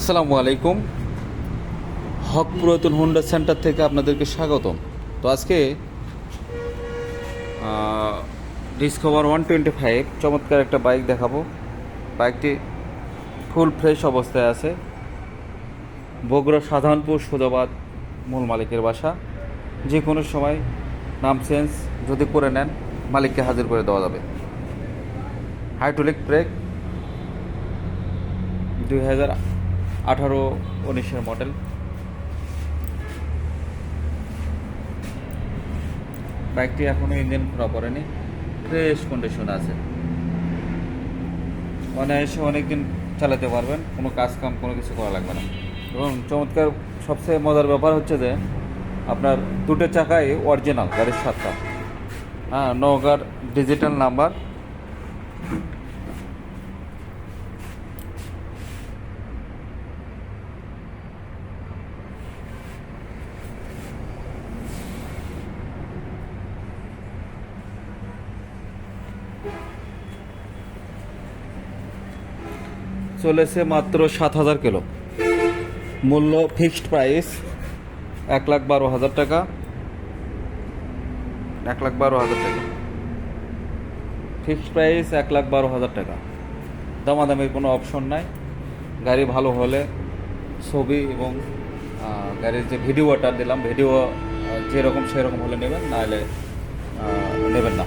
আসসালামু আলাইকুম। হক পুরাতন হোন্ডা সেন্টার থেকে আপনাদেরকে স্বাগতম। তো আজকে ডিসকভার ওয়ান টোয়েন্টি ফাইভ চমৎকার একটা বাইক দেখাবো। বাইকটি ফুল ফ্রেশ অবস্থায় আছে। বগুড়া সাধারণপুর সুদাবাদ মূল মালিকের বাসা। যে কোনো সময় নাম চেঞ্জ যদি করে নেন, মালিককে হাজির করে দেওয়া যাবে। হাইড্রোলিক ব্রেক দুই হাজার আঠারো উনিশের মডেল বাইকটি এখনও ইঞ্জিন খোলা পড়েনি ফ্রেশ কন্ডিশন আছে। মানে অনায়াসে অনেকদিন চালাতে পারবেন, কোনো কাজ কাম কোনো কিছু করা লাগবে না। এবং চমৎকার, সবচেয়ে মজার ব্যাপার হচ্ছে যে, আপনার দুটো চাকাই অরিজিনাল গাড়ির সাতটা। হ্যাঁ নৌকার ডিজিটাল নাম্বার চলেছে মাত্র সাত হাজার কিলো। মূল্য ফিক্সড প্রাইস এক লাখ বারো হাজার টাকা। এক লাখ বারো হাজার টাকা। ফিক্সড প্রাইস এক লাখ বারো হাজার টাকা। দামাদামির কোনো অপশন নাই। গাড়ি ভালো হলে ছবি এবং গাড়ির যে ভিডিওটা দিলাম ভিডিও যেরকম সেরকম হলে নেবেন, নাহলে নেবেন না।